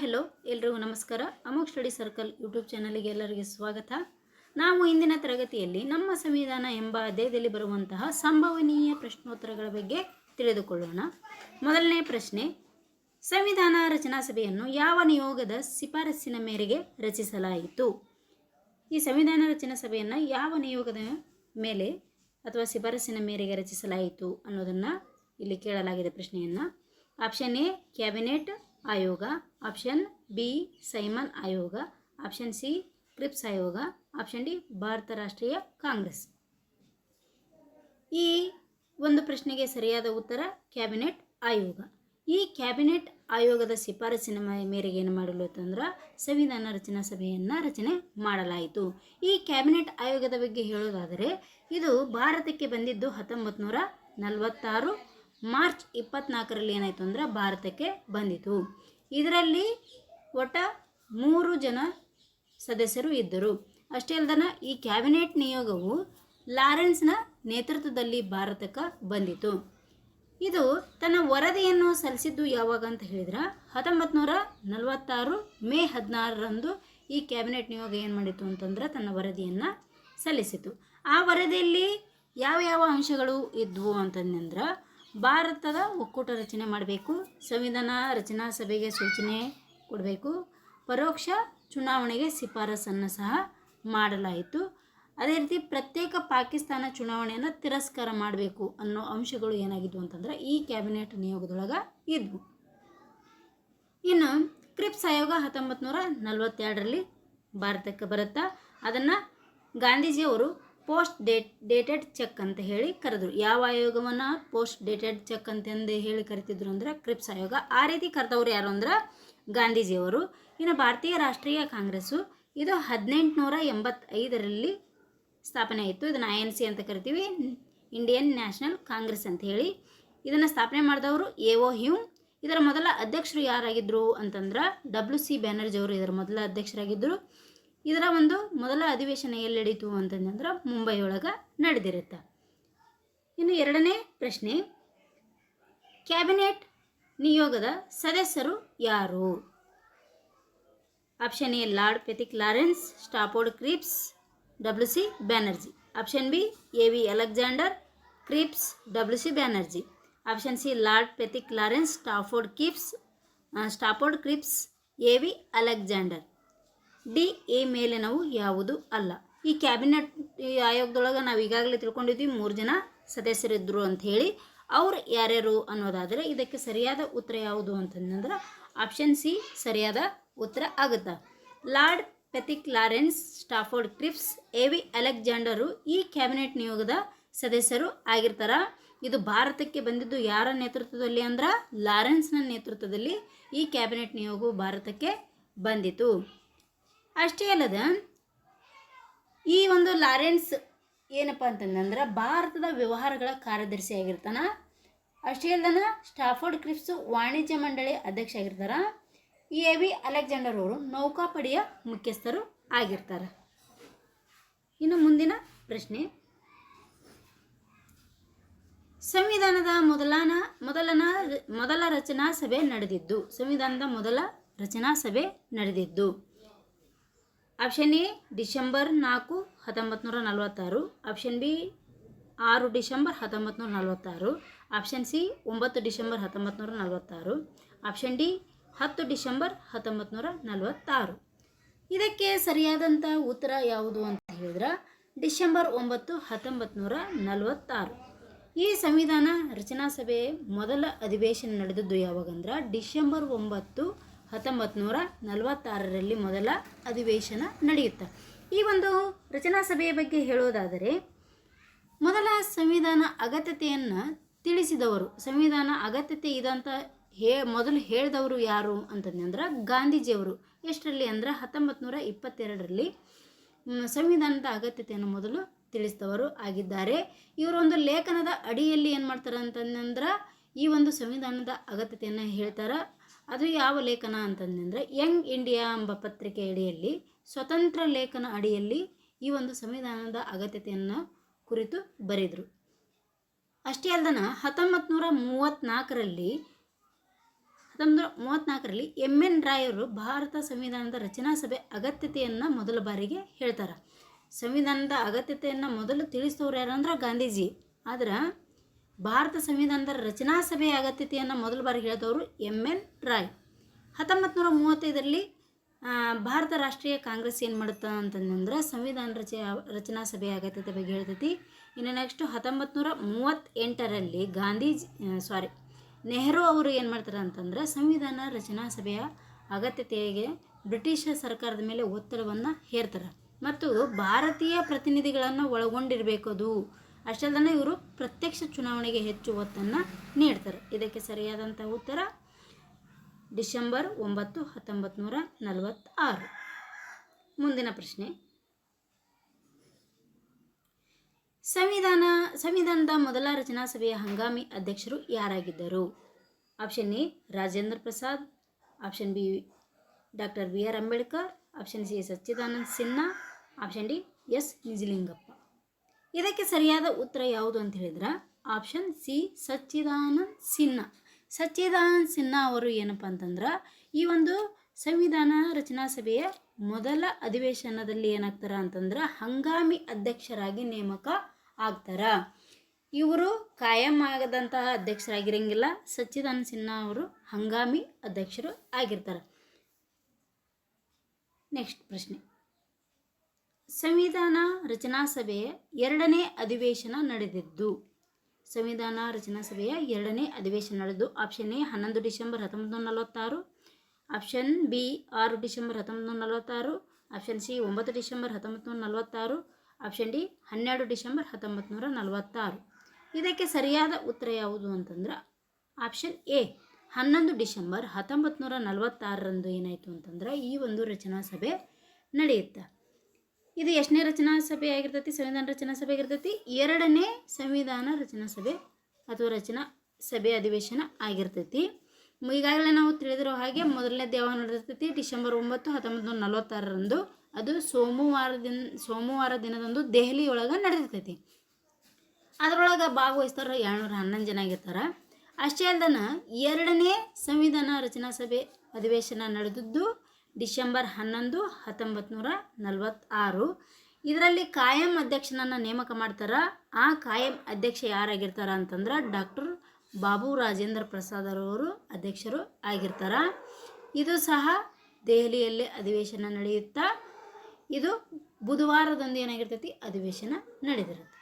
Hello, ಎಲ್ರಿಗೂ ನಮಸ್ಕಾರ. ಅಮೋಕ್ ಸ್ಟಡಿ ಸರ್ಕಲ್ ಯೂಟ್ಯೂಬ್ ಚಾನಲ್ಗೆ ಎಲ್ಲರಿಗೆ ಸ್ವಾಗತ. ನಾವು ಇಂದಿನ ತರಗತಿಯಲ್ಲಿ ನಮ್ಮ ಸಂವಿಧಾನ ಎಂಬ ಅಧ್ಯಾಯದಲ್ಲಿ ಬರುವಂತಹ ಸಂಭವನೀಯ ಪ್ರಶ್ನೋತ್ತರಗಳ ಬಗ್ಗೆ ತಿಳಿದುಕೊಳ್ಳೋಣ. ಮೊದಲನೇ ಪ್ರಶ್ನೆ, ಸಂವಿಧಾನ ರಚನಾ ಸಭೆಯನ್ನು ಯಾವ ನಿಯೋಗದ ಶಿಫಾರಸ್ಸಿನ ಮೇರೆಗೆ ರಚಿಸಲಾಯಿತು? ಈ ಸಂವಿಧಾನ ರಚನಾ ಸಭೆಯನ್ನು ಯಾವ ನಿಯೋಗದ ಮೇಲೆ ಅಥವಾ ಶಿಫಾರಸ್ಸಿನ ಮೇರೆಗೆ ರಚಿಸಲಾಯಿತು ಅನ್ನೋದನ್ನು ಇಲ್ಲಿ ಕೇಳಲಾಗಿದೆ ಪ್ರಶ್ನೆಯನ್ನು. Option A, cabinet. ಆಯೋಗ ಆಪ್ಷನ್ ಬಿ ಸೈಮನ್ ಆಯೋಗ ಆಪ್ಷನ್ ಸಿ ಕ್ರಿಪ್ಸ್ ಆಯೋಗ ಆಪ್ಷನ್ ಡಿ ಭಾರತ ರಾಷ್ಟ್ರೀಯ ಕಾಂಗ್ರೆಸ್. ಈ ಒಂದು ಪ್ರಶ್ನೆಗೆ ಸರಿಯಾದ ಉತ್ತರ, ಕ್ಯಾಬಿನೆಟ್ ಆಯೋಗ. ಈ ಕ್ಯಾಬಿನೆಟ್ ಆಯೋಗದ ಶಿಫಾರಸಿನ ಮೇರೆಗೆ ಏನು ಮಾಡಲು ಅಂತಂದ್ರೆ ಸಂವಿಧಾನ ರಚನಾ ಸಭೆಯನ್ನು ರಚನೆ ಮಾಡಲಾಯಿತು. ಈ ಕ್ಯಾಬಿನೆಟ್ ಆಯೋಗದ ಬಗ್ಗೆ ಹೇಳೋದಾದರೆ, ಇದು ಭಾರತಕ್ಕೆ ಬಂದಿದ್ದು ಹತ್ತೊಂಬತ್ತು ನೂರ ನಲವತ್ತಾರು ಮಾರ್ಚ್ ಇಪ್ಪತ್ನಾಲ್ಕರಲ್ಲಿ ಏನಾಯಿತು ಅಂದ್ರೆ ಭಾರತಕ್ಕೆ ಬಂದಿತು. ಇದರಲ್ಲಿ ಒಟ್ಟ ಮೂರು ಜನ ಸದಸ್ಯರು ಇದ್ದರು. ಅಷ್ಟೇ ಅಲ್ಲದನ ಈ ಕ್ಯಾಬಿನೆಟ್ ನಿಯೋಗವು ಲಾರೆನ್ಸ್ನ ನೇತೃತ್ವದಲ್ಲಿ ಭಾರತಕ್ಕೆ ಬಂದಿತು. ಇದು ತನ್ನ ವರದಿಯನ್ನು ಸಲ್ಲಿಸಿದ್ದು ಯಾವಾಗ ಅಂತ ಹೇಳಿದ್ರೆ ಹತ್ತೊಂಬತ್ತು ನೂರ ನಲವತ್ತಾರು ಮೇ ಹದಿನಾರರಂದು ಈ ಕ್ಯಾಬಿನೆಟ್ ನಿಯೋಗ ಏನು ಮಾಡಿತು ಅಂತಂದ್ರೆ ತನ್ನ ವರದಿಯನ್ನು ಸಲ್ಲಿಸಿತು ಆ ವರದಿಯಲ್ಲಿ ಯಾವ ಯಾವ ಅಂಶಗಳು ಇದ್ವು ಅಂತಂದ್ರೆ ಭಾರತದ ಒಕ್ಕೂಟ ರಚನೆ ಮಾಡಬೇಕು, ಸಂವಿಧಾನ ರಚನಾ ಸಭೆಗೆ ಸೂಚನೆ ಕೊಡಬೇಕು, ಪರೋಕ್ಷ ಚುನಾವಣೆಗೆ ಶಿಫಾರಸನ್ನು ಸಹ ಮಾಡಲಾಯಿತು. ಅದೇ ರೀತಿ ಪ್ರತ್ಯೇಕ ಪಾಕಿಸ್ತಾನ ಚುನಾವಣೆಯನ್ನು ತಿರಸ್ಕಾರ ಮಾಡಬೇಕು ಅನ್ನೋ ಅಂಶಗಳು ಏನಾಗಿದ್ವು ಅಂತಂದ್ರೆ ಈ ಕ್ಯಾಬಿನೆಟ್ ನಿಯೋಗದೊಳಗೆ ಇದ್ವು. ಇನ್ನು ಕ್ರಿಪ್ಸ್ ಆಯೋಗ ಹತ್ತೊಂಬತ್ತು ನೂರ ನಲವತ್ತೆರಡರಲ್ಲಿ ಭಾರತಕ್ಕೆ ಬರುತ್ತಾ, ಅದನ್ನು ಗಾಂಧೀಜಿಯವರು ಪೋಸ್ಟ್ ಡೇಟ್, ಡೇಟೆಡ್ ಚೆಕ್ ಅಂತ ಹೇಳಿ ಕರೆದ್ರು. ಯಾವ ಆಯೋಗವನ್ನು ಪೋಸ್ಟ್ ಡೇಟೆಡ್ ಚೆಕ್ ಅಂತಂದು ಹೇಳಿ ಕರಿತಿದ್ರು ಅಂದ್ರೆ ಕ್ರಿಪ್ಸ್ ಆಯೋಗ. ಆ ರೀತಿ ಕರೆದವ್ರು ಯಾರು ಅಂದ್ರೆ ಗಾಂಧೀಜಿಯವರು. ಇನ್ನು ಭಾರತೀಯ ರಾಷ್ಟ್ರೀಯ ಕಾಂಗ್ರೆಸ್ಸು ಇದು ಹದಿನೆಂಟುನೂರ ಎಂಬತ್ತೈದರಲ್ಲಿ ಸ್ಥಾಪನೆ ಆಯಿತು. ಇದನ್ನು ಐ ಎನ್ ಸಿ ಅಂತ ಕರಿತೀವಿ, ಇಂಡಿಯನ್ ನ್ಯಾಷನಲ್ ಕಾಂಗ್ರೆಸ್ ಅಂತ ಹೇಳಿ. ಇದನ್ನು ಸ್ಥಾಪನೆ ಮಾಡಿದವರು ಎ ಒ ಹ್ಯೂಮ್. ಇದರ ಮೊದಲ ಅಧ್ಯಕ್ಷರು ಯಾರಾಗಿದ್ದರು ಅಂತಂದ್ರೆ ಡಬ್ಲ್ಯೂ ಸಿ ಬ್ಯಾನರ್ಜಿ ಅವರು ಇದರ ಮೊದಲ ಅಧ್ಯಕ್ಷರಾಗಿದ್ದರು ಇದರ ಒಂದು ಮೊದಲ ಅಧಿವೇಶನ ಎಲ್ಲಿ ನಡೀತು ಅಂತಂದ್ರೆ ಮುಂಬೈ ಒಳಗೆ ನಡೆದಿರುತ್ತೆ. ಇನ್ನು ಎರಡನೇ ಪ್ರಶ್ನೆ, ಕ್ಯಾಬಿನೆಟ್ ನಿಯೋಗದ ಸದಸ್ಯರು ಯಾರು? Option A, Lord Pethick Lawrence, Stafford Cripps, W C, Banerjee. Option B, A V Alexander, Cripps, W C, Banerjee. Option C, Lord Pethick Lawrence, Stafford Cripps Stafford Cripps, A V Alexander. D, A ಮೇಲಿನವು ಯಾವುದು ಅಲ್ಲ. ಈ cabinet ಆಯೋಗದೊಳಗೆ ನಾವು ಈಗಾಗಲೇ ತಿಳ್ಕೊಂಡಿದ್ವಿ, ಮೂರು ಜನ ಸದಸ್ಯರಿದ್ದರು ಅಂತ ಹೇಳಿ. ಅವ್ರು ಯಾರ್ಯಾರು ಅನ್ನೋದಾದರೆ ಇದಕ್ಕೆ ಸರಿಯಾದ ಉತ್ತರ ಯಾವುದು ಅಂತಂದ್ರೆ ಆಪ್ಷನ್ ಸಿ, ಸರಿಯಾದ ಉತ್ತರ ಆಗುತ್ತೆ. Lord Pethick Lawrence, Stafford Cripps, A V Alexander ಈ ಕ್ಯಾಬಿನೆಟ್ ನಿಯೋಗದ ಸದಸ್ಯರು ಆಗಿರ್ತಾರ. ಇದು ಭಾರತಕ್ಕೆ ಬಂದಿದ್ದು ಯಾರ ನೇತೃತ್ವದಲ್ಲಿ ಅಂದ್ರೆ ಲಾರೆನ್ಸ್ನ ನೇತೃತ್ವದಲ್ಲಿ ಈ ಕ್ಯಾಬಿನೆಟ್ ನಿಯೋಗವು ಭಾರತಕ್ಕೆ ಬಂದಿತು ಅಷ್ಟೇ ಅಲ್ಲದ, ಈ ಒಂದು ಲಾರೆನ್ಸ್ ಏನಪ್ಪ ಅಂತಂದ್ರೆ ಭಾರತದ ವ್ಯವಹಾರಗಳ ಕಾರ್ಯದರ್ಶಿ ಆಗಿರ್ತಾನ. ಅಷ್ಟೇ ಅಲ್ಲದನ ಸ್ಟಾಫೋರ್ಡ್ ಕ್ರಿಪ್ಸ್ ವಾಣಿಜ್ಯ ಮಂಡಳಿ ಅಧ್ಯಕ್ಷ ಆಗಿರ್ತಾರ. ಎ ವಿ ಅಲೆಕ್ಸಾಂಡರ್ ಅವರು ನೌಕಾಪಡೆಯ ಮುಖ್ಯಸ್ಥರು ಆಗಿರ್ತಾರೆ. ಇನ್ನು ಮುಂದಿನ ಪ್ರಶ್ನೆ. ಸಂವಿಧಾನದ ಮೊದಲನ ಮೊದಲನ ಮೊದಲ ರಚನಾ ಸಭೆ ನಡೆದಿದ್ದು, ಸಂವಿಧಾನದ ಮೊದಲ ರಚನಾ ಸಭೆ ನಡೆದಿದ್ದು. ಆಪ್ಷನ್ ಎ ಡಿಸೆಂಬರ್ ನಾಲ್ಕು ಹತ್ತೊಂಬತ್ತು ನೂರ ನಲವತ್ತಾರು. ಆಪ್ಷನ್ ಬಿ ಆರು ಡಿಸೆಂಬರ್ ಹತ್ತೊಂಬತ್ತು ನೂರ ನಲವತ್ತಾರು. ಆಪ್ಷನ್ ಸಿ ಒಂಬತ್ತು ಡಿಸೆಂಬರ್ ಹತ್ತೊಂಬತ್ತು ನೂರ ನಲವತ್ತಾರು. ಆಪ್ಷನ್ ಡಿ ಹತ್ತು ಡಿಸೆಂಬರ್ ಹತ್ತೊಂಬತ್ತು ನೂರ ನಲವತ್ತಾರು. ಇದಕ್ಕೆ ಸರಿಯಾದಂಥ ಉತ್ತರ ಯಾವುದು ಅಂತ ಹೇಳಿದ್ರೆ, ಡಿಸೆಂಬರ್ ಒಂಬತ್ತು ಹತ್ತೊಂಬತ್ತು ನೂರ ನಲವತ್ತಾರು. ಈ ಸಂವಿಧಾನ ರಚನಾ ಸಭೆ ಮೊದಲ ಅಧಿವೇಶನ ನಡೆದದ್ದು ಯಾವಾಗಂದ್ರೆ, ಡಿಸೆಂಬರ್ ಒಂಬತ್ತು ಹತ್ತೊಂಬತ್ತು ನೂರ ನಲವತ್ತಾರರಲ್ಲಿ ಮೊದಲ ಅಧಿವೇಶನ ನಡೆಯುತ್ತೆ. ಈ ಒಂದು ರಚನಾ ಸಭೆಯ ಬಗ್ಗೆ ಹೇಳೋದಾದರೆ, ಮೊದಲ ಸಂವಿಧಾನ ಅಗತ್ಯತೆಯನ್ನು ತಿಳಿಸಿದವರು, ಸಂವಿಧಾನ ಅಗತ್ಯತೆ ಇದಂತ ಹೇ, ಮೊದಲು ಹೇಳಿದವರು ಯಾರು ಅಂತಂದ್ರೆ ಗಾಂಧೀಜಿಯವರು. ಎಷ್ಟರಲ್ಲಿ ಅಂದ್ರೆ ಹತ್ತೊಂಬತ್ತು ನೂರ ಇಪ್ಪತ್ತೆರಡರಲ್ಲಿ ಸಂವಿಧಾನದ ಅಗತ್ಯತೆಯನ್ನು ಮೊದಲು ತಿಳಿಸಿದವರು ಆಗಿದ್ದಾರೆ. ಇವರು ಒಂದು ಲೇಖನದ ಅಡಿಯಲ್ಲಿ ಏನು ಮಾಡ್ತಾರೆ ಅಂತಂದ್ರೆ ಈ ಒಂದು ಸಂವಿಧಾನದ ಅಗತ್ಯತೆಯನ್ನು ಹೇಳ್ತಾರೆ. ಅದು ಯಾವ ಲೇಖನ ಅಂತಂದ್ರೆ ಯಂಗ್ ಇಂಡಿಯಾ ಎಂಬ ಪತ್ರಿಕೆ ಅಡಿಯಲ್ಲಿ, ಸ್ವತಂತ್ರ ಲೇಖನ ಅಡಿಯಲ್ಲಿ ಈ ಒಂದು ಸಂವಿಧಾನದ ಅಗತ್ಯತೆಯನ್ನು ಕುರಿತು ಬರೆದರು. ಅಷ್ಟೇ ಅಲ್ಲದನ ಹತ್ತೊಂಬತ್ತು ನೂರ ಮೂವತ್ತ್ನಾಲ್ಕರಲ್ಲಿ ಹತ್ತೊಂಬತ್ತು ನೂರ ಮೂವತ್ತ್ನಾಲ್ಕರಲ್ಲಿ ಎಂ ಎನ್ ರಾಯರು ಭಾರತ ಸಂವಿಧಾನದ ರಚನಾ ಸಭೆ ಅಗತ್ಯತೆಯನ್ನು ಮೊದಲ ಬಾರಿಗೆ ಹೇಳ್ತಾರೆ. ಸಂವಿಧಾನದ ಅಗತ್ಯತೆಯನ್ನು ಮೊದಲು ತಿಳಿಸಿದವ್ರು ಯಾರಂದ್ರೆ ಗಾಂಧೀಜಿ. ಆದ್ರೆ ಭಾರತ ಸಂವಿಧಾನದ ರಚನಾ ಸಭೆಯ ಅಗತ್ಯತೆಯನ್ನು ಮೊದಲ ಬಾರಿ ಹೇಳಿದವರು ಎಂ ಎನ್ ರಾಯ್. ಹತ್ತೊಂಬತ್ತು ನೂರ ಮೂವತ್ತೈದರಲ್ಲಿ ಭಾರತ ರಾಷ್ಟ್ರೀಯ ಕಾಂಗ್ರೆಸ್ ಏನು ಮಾಡುತ್ತೆ ಅಂತಂದ್ರೆ ಸಂವಿಧಾನ ರಚ, ರಚನಾ ಸಭೆಯ ಅಗತ್ಯತೆ ಬಗ್ಗೆ ಹೇಳ್ತೈತಿ. ಇನ್ನು ನೆಕ್ಸ್ಟ್ ಹತ್ತೊಂಬತ್ತು ನೂರ ಮೂವತ್ತೆಂಟರಲ್ಲಿ ಗಾಂಧೀಜಿ ಸಾರಿ ನೆಹರು ಅವರು ಏನು ಮಾಡ್ತಾರೆ ಅಂತಂದ್ರೆ ಸಂವಿಧಾನ ರಚನಾ ಸಭೆಯ ಅಗತ್ಯತೆಗೆ ಬ್ರಿಟಿಷ್ ಸರ್ಕಾರದ ಮೇಲೆ ಒತ್ತಡವನ್ನು ಹೇರ್ತಾರೆ. ಮತ್ತು ಭಾರತೀಯ ಪ್ರತಿನಿಧಿಗಳನ್ನು ಒಳಗೊಂಡಿರಬೇಕು ಅದು ಅಷ್ಟಲ್ಲದೆ ಇವರು ಪ್ರತ್ಯಕ್ಷ ಚುನಾವಣೆಗೆ ಹೆಚ್ಚು ಒತ್ತನ್ನು ನೀಡ್ತಾರೆ. ಇದಕ್ಕೆ ಸರಿಯಾದಂಥ ಉತ್ತರ, ಡಿಸೆಂಬರ್ ಒಂಬತ್ತು ಹತ್ತೊಂಬತ್ತು ನೂರ ನಲವತ್ತಾರು. ಮುಂದಿನ ಪ್ರಶ್ನೆ. ಸಂವಿಧಾನ, ಸಂವಿಧಾನದ ಮೊದಲ ರಚನಾ ಸಭೆಯ ಹಂಗಾಮಿ ಅಧ್ಯಕ್ಷರು ಯಾರಾಗಿದ್ದರು? Option A, Rajendra Prasad. Option B, doctor B R Ambedkar. Option C, Sachchidanand Sinha. Option D, S. Nijalingappa. ಇದಕ್ಕೆ ಸರಿಯಾದ ಉತ್ತರ ಯಾವುದು ಅಂತ ಹೇಳಿದ್ರೆ ಆಪ್ಷನ್ ಸಿ ಸಚ್ಚಿದಾನಂದ್ ಸಿನ್ಹಾ. ಸಚ್ಚಿದಾನಂದ್ ಸಿನ್ಹಾ ಅವರು ಏನಪ್ಪ ಅಂತಂದ್ರೆ ಈ ಒಂದು ಸಂವಿಧಾನ ರಚನಾ ಸಭೆಯ ಮೊದಲ ಅಧಿವೇಶನದಲ್ಲಿ ಏನಾಗ್ತಾರ ಅಂತಂದ್ರೆ ಹಂಗಾಮಿ ಅಧ್ಯಕ್ಷರಾಗಿ ನೇಮಕ ಆಗ್ತಾರ. ಇವರು ಕಾಯಂ ಆಗದಂತಹ ಅಧ್ಯಕ್ಷರಾಗಿರಂಗಿಲ್ಲ, ಸಚ್ಚಿದಾನಂದ್ ಸಿನ್ಹಾ ಅವರು ಹಂಗಾಮಿ ಅಧ್ಯಕ್ಷರು ಆಗಿರ್ತಾರೆ. ನೆಕ್ಸ್ಟ್ ಪ್ರಶ್ನೆ. ಸಂವಿಧಾನ ರಚನಾ ಸಭೆಯ ಎರಡನೇ ಅಧಿವೇಶನ ನಡೆದಿದ್ದು, ಸಂವಿಧಾನ ರಚನಾ ಸಭೆಯ ಎರಡನೇ ಅಧಿವೇಶನ ನಡೆದು ಆಪ್ಷನ್ ಎ ಹನ್ನೊಂದು ಡಿಸೆಂಬರ್ ಹತ್ತೊಂಬತ್ತು ನಲವತ್ತಾರು ಆಪ್ಷನ್ ಬಿ ಆರು ಡಿಸೆಂಬರ್ ಹತ್ತೊಂಬತ್ತು ನಲವತ್ತಾರು ಆಪ್ಷನ್ ಸಿ ಒಂಬತ್ತು ಡಿಸೆಂಬರ್ ಹತ್ತೊಂಬತ್ತು ನಲವತ್ತಾರು ಆಪ್ಷನ್ ಡಿ ಹನ್ನೆರಡು ಡಿಸೆಂಬರ್ ಹತ್ತೊಂಬತ್ತು ನೂರ ನಲವತ್ತಾರು. ಇದಕ್ಕೆ ಸರಿಯಾದ ಉತ್ತರ ಯಾವುದು ಅಂತಂದ್ರೆ ಆಪ್ಷನ್ ಎ ಹನ್ನೊಂದು ಡಿಸೆಂಬರ್ ಹತ್ತೊಂಬತ್ತು ನೂರ ನಲವತ್ತಾರರಂದು ಏನಾಯಿತು ಅಂತಂದ್ರೆ ಈ ಒಂದು ರಚನಾ ಸಭೆ ನಡೆಯುತ್ತೆ. ಇದು ಎಷ್ಟನೇ ರಚನಾ ಸಭೆ ಆಗಿರ್ತೈತಿ? ಸಂವಿಧಾನ ರಚನಾ ಸಭೆ ಆಗಿರ್ತೈತಿ. ಎರಡನೇ ಸಂವಿಧಾನ ರಚನಾ ಸಭೆ ಅಥವಾ ರಚನಾ ಸಭೆ ಅಧಿವೇಶನ ಆಗಿರ್ತೈತಿ. ಈಗಾಗಲೇ ನಾವು ತಿಳಿದಿರೋ ಹಾಗೆ ಮೊದಲನೇ ದೇವ ನಡೆದಿರ್ತೈತಿ. ಡಿಸೆಂಬರ್ ಒಂಬತ್ತು, ಹತ್ತೊಂಬತ್ತು ನೂರ ನಲವತ್ತಾರರಂದು. ಅದು ಸೋಮವಾರ ದಿನ ಸೋಮವಾರ ದಿನದಂದು ದೆಹಲಿ ಒಳಗೆ ನಡೆದಿರ್ತೈತಿ. ಅದರೊಳಗೆ ಭಾಗವಹಿಸ್ತಾರ ಏಳ್ನೂರ ಹನ್ನೊಂದು ಜನ ಆಗಿರ್ತಾರೆ. ಅಷ್ಟೇ ಅಲ್ಲದನ ಎರಡನೇ ಸಂವಿಧಾನ ರಚನಾ ಸಭೆ ಅಧಿವೇಶನ ನಡೆದಿದ್ದು ಡಿಸೆಂಬರ್ ಹನ್ನೊಂದು ಹತ್ತೊಂಬತ್ತು ನೂರ ನಲವತ್ತಾರು. ಇದರಲ್ಲಿ ಕಾಯಂ ಅಧ್ಯಕ್ಷನನ್ನು ನೇಮಕ ಮಾಡ್ತಾರೆ. ಆ ಕಾಯಂ ಅಧ್ಯಕ್ಷ ಯಾರಾಗಿರ್ತಾರ ಅಂತಂದ್ರೆ ಡಾಕ್ಟರ್ ಬಾಬು ರಾಜೇಂದ್ರ ಪ್ರಸಾದ್ ಅವರು ಅಧ್ಯಕ್ಷರು ಆಗಿರ್ತಾರ. ಇದು ಸಹ ದೆಹಲಿಯಲ್ಲಿ ಅಧಿವೇಶನ ನಡೆಯುತ್ತಾ, ಇದು ಬುಧವಾರದಂದು ಏನಾಗಿರ್ತೈತಿ? ಅಧಿವೇಶನ ನಡೆದಿರುತ್ತೆ.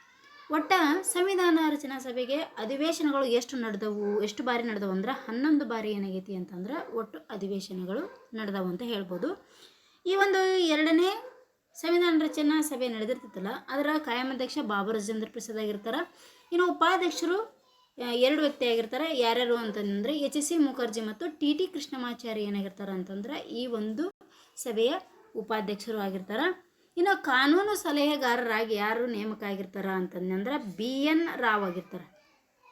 ಒಟ್ಟ ಸಂವಿಧಾನ ರಚನಾ ಸಭೆಗೆ ಅಧಿವೇಶನಗಳು ಎಷ್ಟು ನಡೆದವು, ಎಷ್ಟು ಬಾರಿ ನಡೆದವು ಅಂದ್ರೆ ಹನ್ನೊಂದು ಬಾರಿ ಏನಾಗೈತಿ ಅಂತಂದ್ರೆ ಒಟ್ಟು ಅಧಿವೇಶನಗಳು ನಡೆದವು ಅಂತ ಹೇಳ್ಬೋದು. ಈ ಒಂದು ಎರಡನೇ ಸಂವಿಧಾನ ರಚನಾ ಸಭೆ ನಡೆದಿರ್ತೈತಲ್ಲ, ಅದರ ಕಾಯಂ ಅಧ್ಯಕ್ಷ ಬಾಬು ರಾಜೇಂದ್ರ ಪ್ರಸಾದ್ ಆಗಿರ್ತಾರೆ. ಇನ್ನು ಉಪಾಧ್ಯಕ್ಷರು ಎರಡು ವ್ಯಕ್ತಿ ಆಗಿರ್ತಾರೆ. ಯಾರ್ಯಾರು ಅಂತಂದರೆ ಎಚ್ ಸಿ ಮುಖರ್ಜಿ ಮತ್ತು ಟಿ ಟಿ ಕೃಷ್ಣಮಾಚಾರ್ಯ ಏನಾಗಿರ್ತಾರೆ ಅಂತಂದ್ರೆ ಈ ಒಂದು ಸಭೆಯ ಉಪಾಧ್ಯಕ್ಷರು ಆಗಿರ್ತಾರೆ. ಇನ್ನು ಕಾನೂನು ಸಲಹೆಗಾರರಾಗಿ ಯಾರು ನೇಮಕ ಆಗಿರ್ತಾರ ಅಂತಂದ್ರೆ ಬಿ ಎನ್ ರಾವ್ ಆಗಿರ್ತಾರೆ.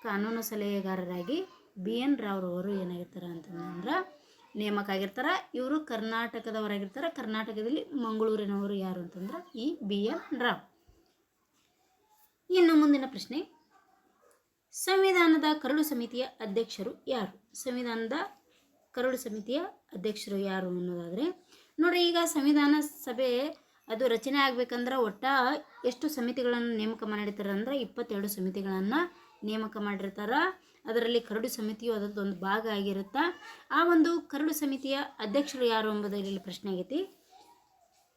ಕಾನೂನು ಸಲಹೆಗಾರರಾಗಿ ಬಿ ಎನ್ ರಾವ್ ಅವರು ಏನಾಗಿರ್ತಾರೆ ಅಂತಂದ್ರೆ ನೇಮಕ ಆಗಿರ್ತಾರೆ ಇವರು ಕರ್ನಾಟಕದವರಾಗಿರ್ತಾರೆ. ಕರ್ನಾಟಕದಲ್ಲಿ ಮಂಗಳೂರಿನವರು ಯಾರು ಅಂತಂದ್ರೆ ಈ ಬಿ ಎನ್ ರಾವ್. ಇನ್ನು ಮುಂದಿನ ಪ್ರಶ್ನೆ. ಸಂವಿಧಾನದ ಕರಡು ಸಮಿತಿಯ ಅಧ್ಯಕ್ಷರು ಯಾರು? ಸಂವಿಧಾನದ ಕರಡು ಸಮಿತಿಯ ಅಧ್ಯಕ್ಷರು ಯಾರು ಅನ್ನೋದಾದರೆ ನೋಡಿ ಈಗ ಸಂವಿಧಾನ ಸಭೆ ಅದು ರಚನೆ ಆಗ್ಬೇಕಂದ್ರೆ ಒಟ್ಟ ಎಷ್ಟು ಸಮಿತಿಗಳನ್ನು ನೇಮಕ ಮಾಡಿರ್ತಾರೆ ಅಂದ್ರೆ ಇಪ್ಪತ್ತೆರಡು ಸಮಿತಿಗಳನ್ನು ನೇಮಕ ಮಾಡಿರ್ತಾರೆ. ಅದರಲ್ಲಿ ಕರಡು ಸಮಿತಿಯು ಅದರದ್ದು ಒಂದು ಭಾಗ ಆಗಿರುತ್ತೆ. ಆ ಒಂದು ಕರಡು ಸಮಿತಿಯ ಅಧ್ಯಕ್ಷರು ಯಾರು ಎಂಬುದರಲ್ಲಿ ಪ್ರಶ್ನೆ ಆಗೈತಿ.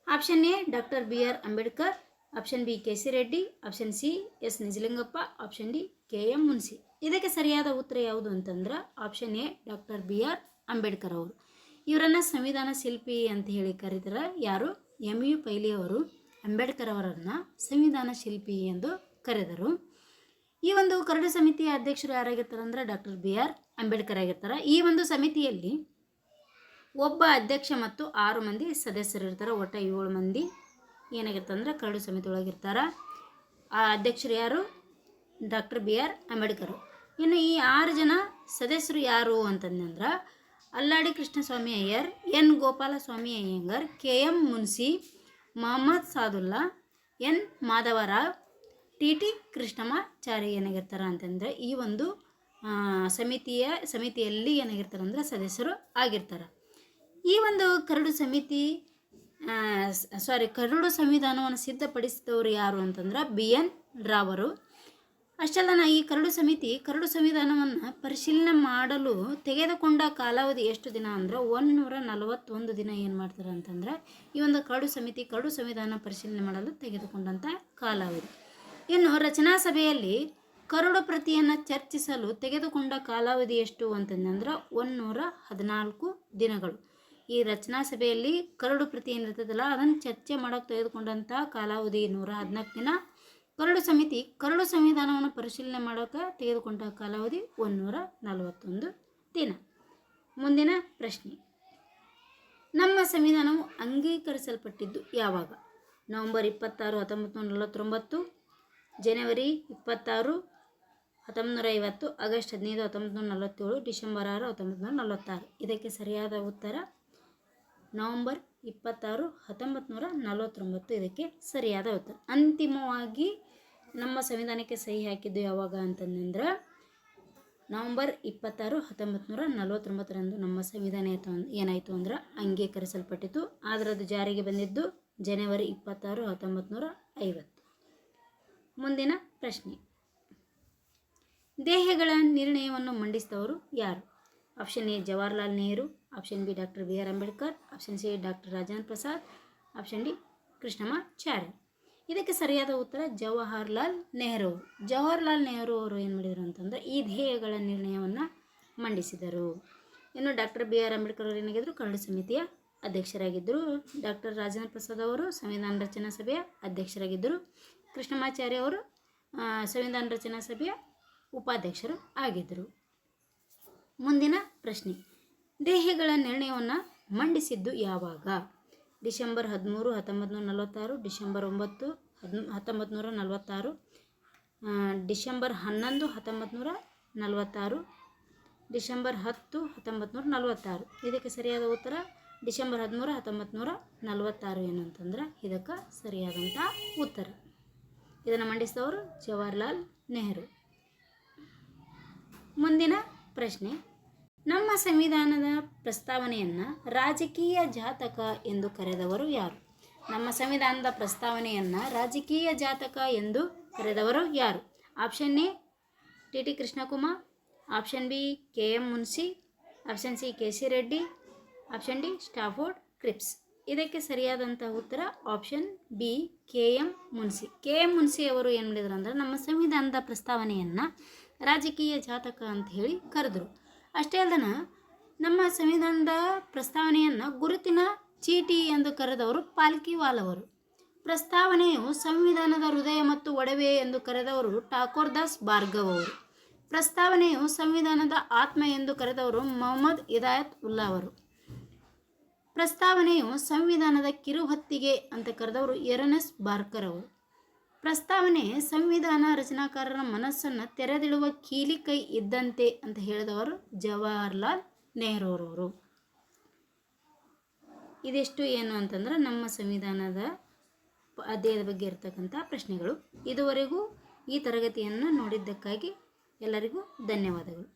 Option A doctor B R Ambedkar option B K C Reddy option C S Nijalingappa option D K M Munshi. ಇದಕ್ಕೆ ಸರಿಯಾದ ಉತ್ತರ ಯಾವುದು ಅಂತಂದ್ರೆ option A doctor B R Ambedkar ಅವರು. ಇವರನ್ನು ಸಂವಿಧಾನ ಶಿಲ್ಪಿ ಅಂತ ಹೇಳಿ ಕರೀತಾರೆ. ಯಾರು? ಎಂ ಯು ಪೈಲಿ ಅವರು ಅಂಬೇಡ್ಕರ್ ಅವರನ್ನು ಸಂವಿಧಾನ ಶಿಲ್ಪಿ ಎಂದು ಕರೆದರು. ಈ ಒಂದು ಕರಡು ಸಮಿತಿಯ ಅಧ್ಯಕ್ಷರು ಯಾರಾಗಿರ್ತಾರೆ ಅಂದರೆ ಡಾಕ್ಟರ್ ಬಿ ಆರ್ ಅಂಬೇಡ್ಕರ್ ಆಗಿರ್ತಾರೆ. ಈ ಒಂದು ಸಮಿತಿಯಲ್ಲಿ ಒಬ್ಬ ಅಧ್ಯಕ್ಷ ಮತ್ತು ಆರು ಮಂದಿ ಸದಸ್ಯರು ಇರ್ತಾರೆ. ಒಟ್ಟು ಏಳು ಮಂದಿ ಏನಾಗಿರ್ತಾರೆ ಅಂದರೆ ಕರಡು ಸಮಿತಿ ಒಳಗಿರ್ತಾರೆ ಆ ಅಧ್ಯಕ್ಷರು ಯಾರು? Doctor B R Ambedkar. ಇನ್ನು ಈ ಆರು ಜನ ಸದಸ್ಯರು ಯಾರು ಅಂತಂದ್ರೆ Alladi Krishnaswami Iyer, N. Gopalaswami Ayyangar, K. M. Munshi, Mohammad Saadulla, N. Madhav Rao, T. T. Krishnamachari ಏನಾಗಿರ್ತಾರೆ ಅಂತಂದರೆ ಈ ಒಂದು ಸಮಿತಿಯ, ಸಮಿತಿಯಲ್ಲಿ ಏನಾಗಿರ್ತಾರೆ ಅಂದ್ರೆ ಸದಸ್ಯರು ಆಗಿರ್ತಾರೆ. ಈ ಒಂದು ಕರಡು ಸಮಿತಿ ಸಾರಿ ಕರಡು ಸಂವಿಧಾನವನ್ನು ಸಿದ್ಧಪಡಿಸಿದವರು ಯಾರು ಅಂತಂದ್ರೆ ಬಿ. ಎನ್. ರಾವರು. ಅಷ್ಟಲ್ಲನ ಈ ಕರಡು ಸಮಿತಿ, ಕರಡು ಸಂವಿಧಾನವನ್ನು ಪರಿಶೀಲನೆ ಮಾಡಲು ತೆಗೆದುಕೊಂಡ ಕಾಲಾವಧಿ ಎಷ್ಟು ದಿನ ಅಂದ್ರೆ ಒಂದುನೂರ ನಲವತ್ತೊಂದು ದಿನ ಏನು ಮಾಡ್ತಾರೆ ಅಂತಂದ್ರೆ ಈ ಒಂದು ಕರಡು ಸಮಿತಿ, ಕರಡು ಸಂವಿಧಾನ ಪರಿಶೀಲನೆ ಮಾಡಲು ತೆಗೆದುಕೊಂಡಂಥ ಕಾಲಾವಧಿ. ಇನ್ನು ರಚನಾ ಸಭೆಯಲ್ಲಿ ಕರಡು ಪ್ರತಿಯನ್ನು ಚರ್ಚಿಸಲು ತೆಗೆದುಕೊಂಡ ಕಾಲಾವಧಿ ಎಷ್ಟು ಅಂತಂದ್ರೆ ಒಂದುನೂರ ಹದಿನಾಲ್ಕು ದಿನಗಳು. ಈ ರಚನಾ ಸಭೆಯಲ್ಲಿ ಕರಡು ಪ್ರತಿ ಏನಿರ್ತದಲ್ಲ ಅದನ್ನು ಚರ್ಚೆ ಮಾಡೋಕ್ಕೆ ತೆಗೆದುಕೊಂಡಂಥ ಕಾಲಾವಧಿ ನೂರ ಹದಿನಾಲ್ಕು ದಿನ. ಕರಡು ಸಮಿತಿ, ಕರಡು ಸಂವಿಧಾನವನ್ನು ಪರಿಶೀಲನೆ ಮಾಡೋಕೆ ತೆಗೆದುಕೊಂಡ ಕಾಲಾವಧಿ ಒಂದುನೂರ ನಲವತ್ತೊಂದು ದಿನ. ಮುಂದಿನ ಪ್ರಶ್ನೆ. ನಮ್ಮ ಸಂವಿಧಾನವು ಅಂಗೀಕರಿಸಲ್ಪಟ್ಟಿದ್ದು ಯಾವಾಗ? ನವೆಂಬರ್ ಇಪ್ಪತ್ತಾರು, ಹತ್ತೊಂಬತ್ತು, ನಲವತ್ತೊಂಬತ್ತು, ಜನವರಿ ಇಪ್ಪತ್ತಾರು, ಹತ್ತೊಂಬತ್ತು ನೂರ ಐವತ್ತು ಆಗಸ್ಟ್ ಹದಿನೈದು, ಹತ್ತೊಂಬತ್ತು ನೂರ ನಲವತ್ತೇಳು, ಡಿಸೆಂಬರ್ ಆರು, ಹತ್ತೊಂಬತ್ತು, ನಲವತ್ತಾರು. ಇದಕ್ಕೆ ಸರಿಯಾದ ಉತ್ತರ ನವೆಂಬರ್ ಇಪ್ಪತ್ತಾರು ಹತ್ತೊಂಬತ್ತು ನೂರ ನಲವತ್ತೊಂಬತ್ತು ಇದಕ್ಕೆ ಸರಿಯಾದ ಉತ್ತರ. ಅಂತಿಮವಾಗಿ ನಮ್ಮ ಸಂವಿಧಾನಕ್ಕೆ ಸಹಿ ಹಾಕಿದ್ದು ಯಾವಾಗ ಅಂತಂದ್ರೆ ನವಂಬರ್ ಇಪ್ಪತ್ತಾರು ಹತ್ತೊಂಬತ್ತು ನೂರ ನಲವತ್ತೊಂಬತ್ತರಂದು ನಮ್ಮ ಸಂವಿಧಾನ ಏನಾಯಿತು ಅಂದ್ರೆ ಅಂಗೀಕರಿಸಲ್ಪಟ್ಟಿತು ಆದರೆ ಅದು ಜಾರಿಗೆ ಬಂದಿದ್ದು ಜನವರಿ ಇಪ್ಪತ್ತಾರು ಹತ್ತೊಂಬತ್ತು ನೂರ ಐವತ್ತು. ಮುಂದಿನ ಪ್ರಶ್ನೆ. ದೇಹಗಳ ನಿರ್ಣಯವನ್ನು ಮಂಡಿಸಿದವರು ಯಾರು? Option A, Jawaharlal Nehru. Option B doctor B R Ambedkar option C doctor Rajendra Prasad option D Krishnamacharya ಇದಕ್ಕೆ ಸರಿಯಾದ ಉತ್ತರ ಜವಾಹರ್ಲಾಲ್ ನೆಹರು. ಜವಾಹರ್ಲಾಲ್ ನೆಹರು ಅವರು ಏನು ಮಾಡಿದರು ಅಂತಂದರೆ ಈ ಧ್ಯೇಯಗಳ ನಿರ್ಣಯವನ್ನು ಮಂಡಿಸಿದರು. ಇನ್ನು ಡಾಕ್ಟರ್ ಬಿ ಆರ್ ಅಂಬೇಡ್ಕರ್ ಅವರು ಏನಾಗಿದ್ದರು ಕರಡು ಸಮಿತಿಯ ಅಧ್ಯಕ್ಷರಾಗಿದ್ದರು. ಡಾಕ್ಟರ್ ರಾಜೇಂದ್ರ ಪ್ರಸಾದ್ ಅವರು ಸಂವಿಧಾನ ರಚನಾ ಸಭೆಯ ಅಧ್ಯಕ್ಷರಾಗಿದ್ದರು. ಕೃಷ್ಣಮಾಚಾರ್ಯ ಅವರು ಸಂವಿಧಾನ ರಚನಾ ಸಭೆಯ ಉಪಾಧ್ಯಕ್ಷರು ಆಗಿದ್ದರು. ಮುಂದಿನ ಪ್ರಶ್ನೆ. ದೇಹಗಳ ನಿರ್ಣಯವನ್ನು ಮಂಡಿಸಿದ್ದು ಯಾವಾಗ? ಡಿಸೆಂಬರ್ ಹದಿಮೂರು ಹತ್ತೊಂಬತ್ತು ನೂರ ನಲವತ್ತಾರು, ಡಿಸೆಂಬರ್ ಒಂಬತ್ತು ಹದ್ ಹತ್ತೊಂಬತ್ತು ನೂರ ನಲವತ್ತಾರು ಡಿಸೆಂಬರ್ ಹನ್ನೊಂದು ಹತ್ತೊಂಬತ್ತು ನೂರ ನಲವತ್ತಾರು, ಡಿಸೆಂಬರ್ ಹತ್ತು ಹತ್ತೊಂಬತ್ತು ನೂರ ನಲವತ್ತಾರು. ಇದಕ್ಕೆ ಸರಿಯಾದ ಉತ್ತರ? ಡಿಸೆಂಬರ್ ಹದಿಮೂರು ಹತ್ತೊಂಬತ್ತು ನೂರ ನಲವತ್ತಾರು ಏನಂತಂದ್ರೆ ಇದಕ್ಕೆ ಸರಿಯಾದಂಥ ಉತ್ತರ. ಇದನ್ನು ಮಂಡಿಸಿದವರು ಜವಾಹರ್ಲಾಲ್ ನೆಹರು. ಮುಂದಿನ ಪ್ರಶ್ನೆ. ನಮ್ಮ ಸಂವಿಧಾನದ ಪ್ರಸ್ತಾವನೆಯನ್ನು ರಾಜಕೀಯ ಜಾತಕ ಎಂದು ಕರೆದವರು ಯಾರು? ನಮ್ಮ ಸಂವಿಧಾನದ ಪ್ರಸ್ತಾವನೆಯನ್ನು ರಾಜಕೀಯ ಜಾತಕ ಎಂದು ಕರೆದವರು ಯಾರು? Option A, T T Krishnakumar. Option B, K M Munshi option C K C Reddy option D, Stafford Cripps. ಇದಕ್ಕೆ ಸರಿಯಾದಂಥ ಉತ್ತರ option B, K M Munshi K M Munshi ಅವರು ಏನು ಮಾಡಿದ್ರು ಅಂದ್ರೆ ನಮ್ಮ ಸಂವಿಧಾನದ ಪ್ರಸ್ತಾವನೆಯನ್ನು ರಾಜಕೀಯ ಜಾತಕ ಅಂತ ಹೇಳಿ ಕರೆದರು. ಅಷ್ಟೇ ಅಲ್ಲದನ ನಮ್ಮ ಸಂವಿಧಾನದ ಪ್ರಸ್ತಾವನೆಯನ್ನು ಗುರುತಿನ ಚೀಟಿ ಎಂದು ಕರೆದವರು ಪಾಲ್ಕಿವಾಲ್ ಅವರು ಪ್ರಸ್ತಾವನೆಯು ಸಂವಿಧಾನದ ಹೃದಯ ಮತ್ತು ಒಡವೆ ಎಂದು ಕರೆದವರು ಠಾಕೋರ್ ದಾಸ್ ಭಾರ್ಗವ್ ಅವರು ಪ್ರಸ್ತಾವನೆಯು ಸಂವಿಧಾನದ ಆತ್ಮ ಎಂದು ಕರೆದವರು ಮೊಹಮ್ಮದ್ ಇದಾಯತ್ ಉಲ್ಲಾ ಅವರು ಪ್ರಸ್ತಾವನೆಯು ಸಂವಿಧಾನದ ಕಿರುಹತ್ತಿಗೆ ಅಂತ ಕರೆದವರು ಎರನೆಸ್ ಬಾರ್ಕರ್ ಅವರು ಪ್ರಸ್ತಾವನೆ, ಸಂವಿಧಾನ ರಚನಾಕಾರರ ಮನಸ್ಸನ್ನು ತೆರೆದಿಡುವ ಕೀಲಿ ಕೈ ಇದ್ದಂತೆ ಅಂತ ಹೇಳಿದವರು ಜವಾಹರ್ಲಾಲ್ ನೆಹರೂರವರು. ಇದಿಷ್ಟು ಏನು ಅಂತಂದ್ರೆ ನಮ್ಮ ಸಂವಿಧಾನದ ಅಧ್ಯಯದ ಬಗ್ಗೆ ಇರತಕ್ಕಂಥ ಪ್ರಶ್ನೆಗಳು. ಇದುವರೆಗೂ ಈ ತರಗತಿಯನ್ನು ನೋಡಿದ್ದಕ್ಕಾಗಿ ಎಲ್ಲರಿಗೂ ಧನ್ಯವಾದಗಳು.